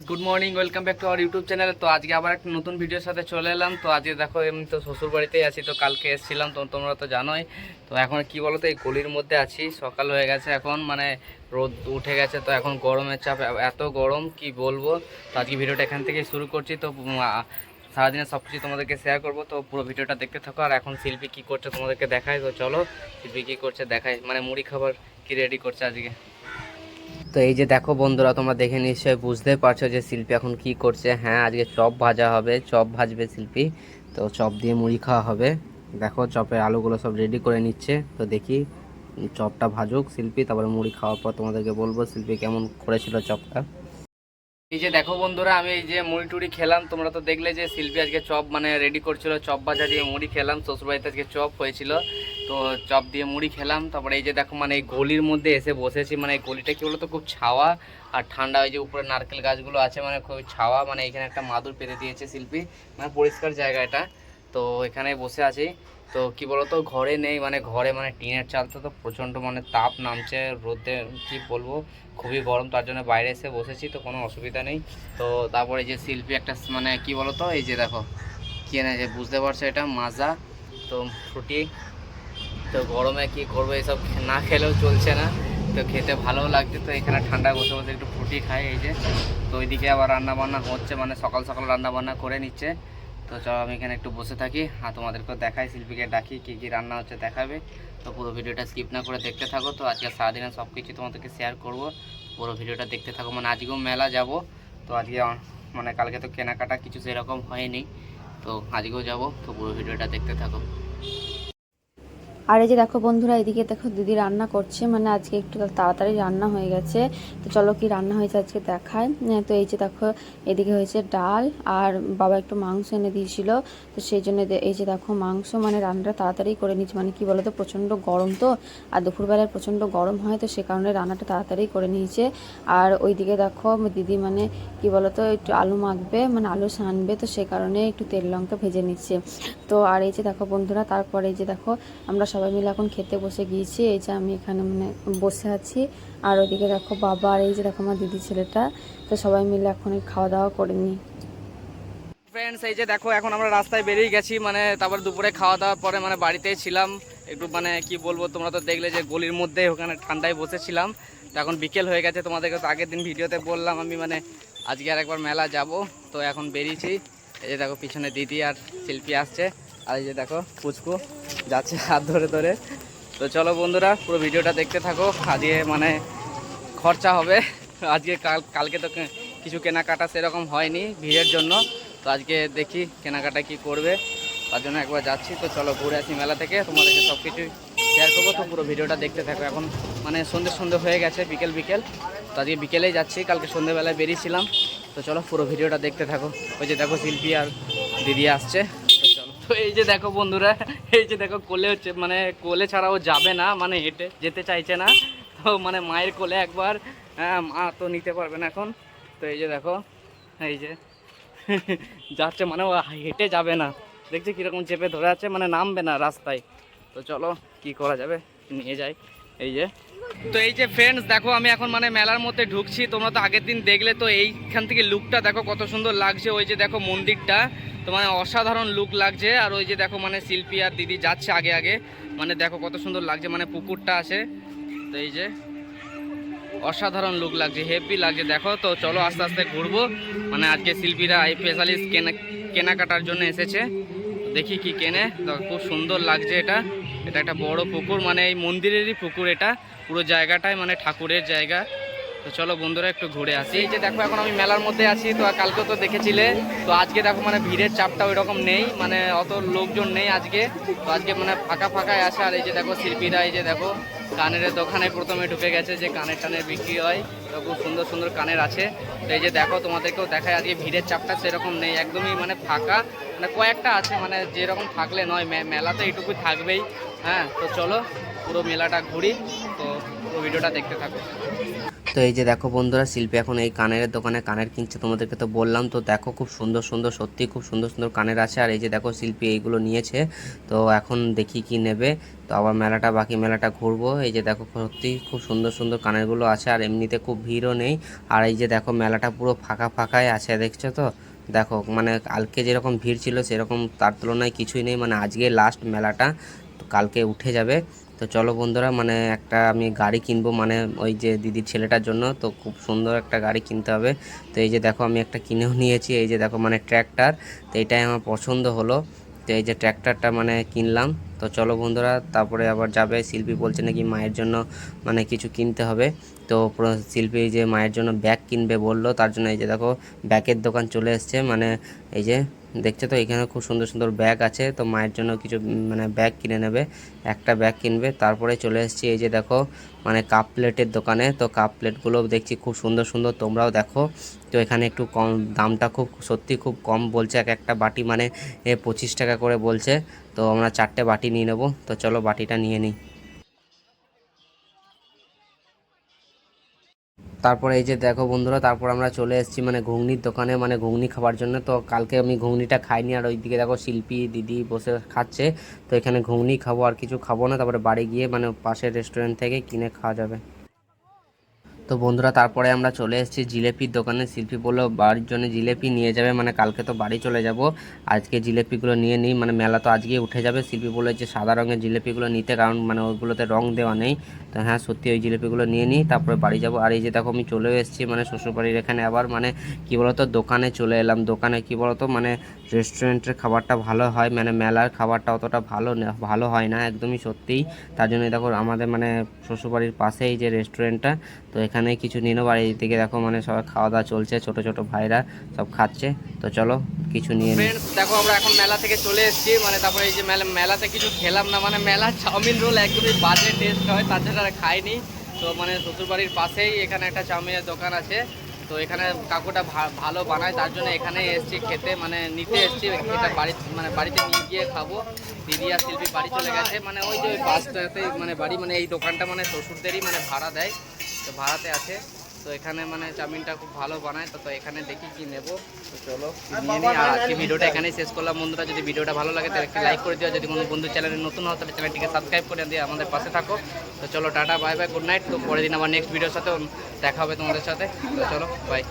Good morning welcome back to our YouTube channel তো আজকে আবার একটা নতুন ভিডিওর সাথে চলে এলাম। তো আজকে দেখো এমনি তো শ্বশুর বাড়িতেই আছি, তো কালকে এসেছিলাম, তো তোমরা তো জানোই। তো এখন কি বলো তো, এই গলির মধ্যে আছি, সকাল হয়ে গেছে এখন মানে রোদ উঠে গেছে, তো এখন গরমের চাপ এত গরম, কি বলব? তো আজকে ভিডিওটা এখান থেকেই শুরু করছি, তো সারাদিনে সব কিছু তোমাদেরকে শেয়ার করব। তো পুরো ভিডিওটা দেখতে থাকো, আর এখন শিল্পী কী করছে তোমাদেরকে দেখায় তো চলো, শিল্পী কী করছে দেখায় মানে মুড়ি খাবার কি রেডি করছে আজকে? তো এই যে দেখো বন্ধুরা, তোমরা দেখে নিশ্চয়ই বুঝতে পারছ যে শিল্পী এখন কি করছে। হ্যাঁ আজকে চপ ভাজা হবে, চপ ভাজবে শিল্পী। তো চপ দিয়ে মুড়ি খাওয়া হবে। দেখো চপের আলুগুলো সব রেডি করে নিচ্ছে। তো দেখি চপটা ভাজুক শিল্পী, তারপরে মুড়ি খাওয়ার পর তোমাদেরকে বলব শিল্পী কেমন করেছিল চপটা। এই যে দেখো বন্ধুরা, আমি এই যে মুড়ি টুড়ি খেলাম। তোমরা তো দেখলে যে শিল্পী আজকে চপ মানে রেডি করছিল, চপ ভাজা দিয়ে মুড়ি খেলাম। শ্বশুরবাড়িতে আজকে চপ হয়েছিল। তো চপ দিয়ে মুড়ি খেলাম। তারপরে এই যে দেখো মানে এই গলির মধ্যে এসে বসেছি মানে এই গলিটা কি বলতো খুব ছাওয়া আর ঠান্ডা, ওই যে উপরে নারকেল গাছগুলো আছে মানে খুব ছাওয়া মানে এখানে একটা মাদুর পেতে দিয়েছে শিল্পী মানে পরিষ্কার জায়গা এটা। তো এখানে বসে আছি। তো কি বলতো ঘরে নেই মানে ঘরে মানে টিনের চালতে তো প্রচণ্ড মানে তাপ নামছে রোদে, কি বলব, খুবই গরম, তার জন্য বাইরে এসে বসেছি, তো কোনো অসুবিধা নেই। তো তারপরে যে শিল্পী একটা মানে কি বলতো, এই যে দেখো, কি না যে বুঝতে পারছ এটা, মাজা, তো ফ্রুটি তো গরমে কি করব, এসব না খেলেও চলছে না। তো খেতে ভালোও লাগছে, তো এখানে ঠান্ডায় বসে বসে একটু ফুটি খাই, এই যে। তো ওইদিকে আবার রান্না বান্না হচ্ছে মানে সকাল সকাল রান্না বান্না করে নিচ্ছে। তো চলো আমি এখানে একটু বসে থাকি, আর তোমাদেরকেও দেখাই, শিল্পীকে ডাকি, কী কী রান্না হচ্ছে দেখাবে। তো পুরো ভিডিওটা স্কিপ না করে দেখতে থাকো, তো আজকে সারাদিনে সব কিছু তোমাদেরকে শেয়ার করব। পুরো ভিডিওটা দেখতে থাকো মানে আজকেও মেলা যাব। তো আজকে মানে কালকে তো কেনাকাটা, কিছু সেরকম হয়নি। তো আজকেও যাব, তো পুরো ভিডিওটা দেখতে থাকো। আর এই যে দেখো বন্ধুরা, এদিকে দেখো দিদি রান্না করছে মানে আজকে একটু তাড়াতাড়ি রান্না হয়ে গেছে। তো চলো কি রান্না হয়েছে আজকে দেখায় তো এই যে দেখো, এদিকে হয়েছে ডাল আর বাবা একটু মাংস এনে দিয়েছিল। তো সেই জন্য এই যে দেখো মাংস মানে রান্নাটা তাড়াতাড়ি করে নিচ্ছে মানে কি বলতো, প্রচণ্ড গরম তো, আর দুপুরবেলায় প্রচণ্ড গরম হয়, তো সে কারণে রান্নাটা তাড়াতাড়ি করে নিয়েছে। আর ওইদিকে দেখো, দিদি মানে কি বলতো, একটু আলু মাখবে মানে আলু সানবে, তো সে কারণে একটু তেল লঙ্কা ভেজে নিচ্ছে। তো আর এই যে দেখো বন্ধুরা, তারপরে এই যে দেখো, আমরা সবাই মিলে এখন খেতে বসে গিয়েছি। এই যে আমি এখানে মানে বসে আছি। আর ওইদিকে দেখো বাবা আর এই যে দেখো আমার দিদি ছেলেটা। তো সবাই মিলে এখন খাওয়া দাওয়া করে নিই। ফ্রেন্ডস এই যে দেখো, এখন আমরা রাস্তায় বেরিয়ে গেছি। মানে তারপর দুপুরে খাওয়া দাওয়ার পরে মানে বাড়িতেই ছিলাম। একটু মানে কি বলব, তোমরা তো দেখলে যে গলির মধ্যে ওখানে ঠান্ডায় বসেছিলাম। তো এখন বিকেল হয়ে গেছে, তোমাদেরকে তো আগের দিন ভিডিওতে বললাম আমি মানে আজকে আর একবার মেলা যাব। তো এখন বেরিয়েছি। এই যে দেখো, পিছনে দিদি আর শিল্পী আসছে। আর এই যে দেখো, পুচকু যাচ্ছে হাত ধরে ধরে। তো চলো বন্ধুরা, পুরো ভিডিওটা দেখতে থাকো। আজকে মানে খরচা হবে। আজকে কাল, কালকে তো কিছু কেনাকাটা সেরকম হয়নি ভিড়ের জন্য। তো আজকে দেখি কেনাকাটা কি করবে। তার জন্য একবার যাচ্ছি। তো চলো ঘুরে আসি মেলা থেকে। তোমাদেরকে সব কিছু শেয়ার করব। তো পুরো ভিডিওটা দেখতে থাকো। এখন মানে সন্ধ্যে সন্ধে হয়ে গেছে, বিকেল বিকেল। তো আজকে বিকেলেই যাচ্ছি। কালকে সন্ধেবেলায় বেরিয়েছিলাম। তো চলো পুরো ভিডিওটা দেখতে থাকো। ওই যে দেখো শিল্পী আর দিদি আসছে। তো এই যে দেখো বন্ধুরা, এই যে দেখো কোলে হচ্ছে মানে কোলে ছাড়াও যাবে না মানে হেঁটে যেতে চাইছে না। তো মানে মায়ের কোলে একবার হ্যাঁ মা তো নিতে পারবে না এখন। তো এই যে দেখো, এই যে যাচ্ছে মানে ও হেঁটে যাবে না। দেখছি কীরকম চেপে ধরে আছে মানে নামবে না রাস্তায়। তো চলো, কি করা যাবে? নিয়ে যাই। এই যে। তো এই যে ফ্রেন্ডস দেখো আমি এখন মানে মেলার মধ্যে ঢুকছি, তোমরা তো আগের দিন দেখলে, তো এইখান থেকে লুকটা দেখো কত সুন্দর লাগছে। ওই যে দেখো মন্দিরটা। তো মানে অসাধারণ লুক লাগছে। আর ওই যে দেখো মানে শিল্পী আর দিদি যাচ্ছে আগে আগে। মানে দেখো কত সুন্দর লাগছে মানে পুকুরটা আছে। তো এই যে অসাধারণ লুক লাগছে হেভি লাগছে। দেখো তো, চলো আস্তে আস্তে ঘুরবো। মানে আজকে শিল্পীরা স্পেশালিস্ট কেনা, কেনাকাটার জন্য এসেছে। দেখি কি কেনে। তো খুব সুন্দর লাগছে এটা। এটা একটা বড় পুকুর মানে এই মন্দিরেরই পুকুর এটা। পুরো জায়গাটাই মানে ঠাকুরের জায়গা। তো চলো বন্ধুরা, একটু ঘুরে আসি। এই যে দেখো, এখন আমি মেলার মধ্যে আছি, তো কালকে তো দেখেছিলে। তো আজকে দেখো মানে ভিড়ের চাপটা ওই রকম নেই মানে অত লোকজন নেই আজকে। তো আজকে মানে ফাঁকা ফাঁকাই আছে, আর এই যে দেখো, শিল্পীরা এই যে দেখো, কানের দোকানে প্রথমে ঢুকে গেছে যে কানের টানের বিক্রি হয়। তো খুব সুন্দর সুন্দর কানের আছে। তো এই যে দেখো, তোমাদেরকেও দেখায় আজকে ভিড়ের চাপটা সেরকম নেই, একদমই মানে ফাঁকা। মানে কয়েকটা আছে মানে যেরকম থাকলে নয়, মে- মেলা তো এইটুকু থাকবেই। হ্যাঁ তো চলো, পুরো মেলাটা ঘুরি, তো পুরো ভিডিওটা দেখতে থাকো। তো এই যে দেখো বন্ধুরা, শিল্পী এখন এই কানের দোকানে কানের কিনছে, তোমাদেরকে তো বললাম। তো দেখো খুব সুন্দর সুন্দর, সত্যি খুব সুন্দর সুন্দর কানের আছে। আর এই যে দেখো শিল্পী এইগুলো নিয়েছে, তো এখন দেখি কি নেবে। তো আবার মেলাটা, বাকি মেলাটা ঘুরবো। এই যে দেখো সত্যি খুব সুন্দর সুন্দর কানেরগুলো আছে, আর এমনিতে খুব ভিড়ও নেই। আর এই যে দেখো মেলাটা পুরো ফাঁকা ফাঁকাই আছে, দেখছ তো? দেখো মানে কালকে যেরকম ভিড় ছিল, সেরকম তার তুলনায় কিছুই নেই। মানে আজকে লাস্ট মেলাটা কালকে উঠে যাবে। তো চলো বন্ধুরা মানে একটা আমি গাড়ি কিনবো মানে ওই যে দিদির ছেলেটার জন্য, তো খুব সুন্দর একটা গাড়ি কিনতে হবে। তো এই যে দেখো, আমি একটা কিনেও নিয়েছি, এই যে দেখো মানে ট্র্যাক্টর, তো এটাই আমার পছন্দ হলো। তো এই যে ট্র্যাক্টরটা মানে কিনলাম, তো চলো বন্ধুরা, তারপরে আবার যাবে, শিল্পী বলছে নাকি মায়ের জন্য মানে কিছু কিনতে হবে। তো শিল্পী যে মায়ের জন্য ব্যাগ কিনবে বলল, তার জন্য এই যে দেখো, ব্যাগের দোকান চলে এসছে মানে এই যে দেখছ তো এখানে খুব সুন্দর সুন্দর ব্যাগ আছে, তো মায়ের জন্য কিছু মানে ব্যাগ কিনে নেবে। একটা ব্যাগ কিনবে, তারপরে চলে এসেছি এই যে দেখো মানে কাপ প্লেটের দোকানে। তো কাপ প্লেটগুলো দেখছি খুব সুন্দর সুন্দর, তোমরাও দেখো। তো এখানে একটু কম, দামটা খুব, সত্যি খুব কম বলছে, এক একটা বাটি মানে এ পঁচিশ টাকা করে বলছে। তো আমরা চারটে বাটি নিয়ে নেব। তো চলো বাটিটা নিয়ে নিই। তারপরে এই যে দেখো বন্ধুরা, তারপর আমরা চলে এসেছি মানে ঘুগনির দোকানে মানে ঘুগনি খাবার জন্য। তো কালকে আমি ঘুগনিটা খাইনি, আর ওইদিকে দেখো শিল্পী দিদি বসে খাচ্ছে। তো এখানে ঘুগনি খাব আর কিছু খাব না, তারপরে বাড়ি গিয়ে মানে পাশের রেস্টুরেন্ট থেকে কিনে খাওয়া যাবে। তো বন্ধুরা, তারপরে আমরা চলে এসেছি জিলেপির দোকানে। শিল্পী বলল, বাড়ির জন্য জিলেপি নিয়ে যাবে মানে কালকে তো বাড়ি চলে যাব। আজকে জিলেপিগুলো নিয়ে নিই মানে মেলা তো আজকে উঠে যাবে। শিল্পী বলল যে সাদা রঙের জিলেপিগুলো নিতে, কারণ মানে ওইগুলোতে রং দেওয়া নেই। তো হ্যাঁ সত্যি ওই জিলেপিগুলো নিয়ে নিই, তারপরে বাড়ি যাব। আর এই যে দেখো, আমি চলেও এসেছি মানে শ্বশুরবাড়ির এখানে আবার মানে কি বলতো, দোকানে চলে এলাম। দোকানে কি বলতো মানে রেস্টুরেন্টের খাবারটা ভালো হয় মানে মেলার খাবারটা অতটা ভালো ভালো হয় না একদমই সত্যিই। তার জন্য দেখো আমাদের মানে শ্বশুরবাড়ির পাশেই যে রেস্টুরেন্টটা, তো এখানে কিছু নিয়ে নেব। আর এইদিকে দেখো মানে সবাই খাওয়া দাওয়া চলছে, ছোট ছোট ভাইরা সব খাচ্ছে। তো চলো কিছু নিয়ে দেখো আমরা এখন মেলা থেকে চলে এসেছি মানে তারপরে এই যে মেলা, মেলাতে কিছু খেলাম না মানে মেলা চাউমিন রোল একদমই বাজে টেস্ট হয় আর খাইনি। তো মানে শ্বশুরবাড়ির পাশেই এখানে একটা চাউমিনের দোকান আছে তো এখানে কাকুটা ভালো বানায়, তার জন্য এখানে এসছি খেতে মানে নিতে এসছি, এটা বাড়ি মানে বাড়িতে নিয়ে গিয়ে খাব। দিদি আর শিল্পী বাড়ি চলে গেছে মানে ওই যে বাসটাতে মানে বাড়ি মানে এই দোকানটা মানে শ্বশুরদেরই মানে ভাড়া দেয়, তো ভাড়াতে আছে। তো এখানে মানে চাউমিনটা খুব ভালো বানায় তো তো এখানে দেখি কি নেব। তো চলো নিয়ে নিই আর আজকে ভিডিওটা এখানেই শেষ করলাম। বন্ধুরা যদি ভিডিওটা ভালো লাগে তাহলে একটি লাইক করে দিও। যদি কোনো বন্ধু চ্যানেলে নতুন হও তাহলে চ্যানেলটিকে সাবস্ক্রাইব করে দিয়ে আমাদের পাশে থাকো। তো চলো tata bye bye good night তো পরের দিন আবার নেক্সট ভিডিওর সাথে দেখা হবে তোমাদের সাথে। তো চলো বাই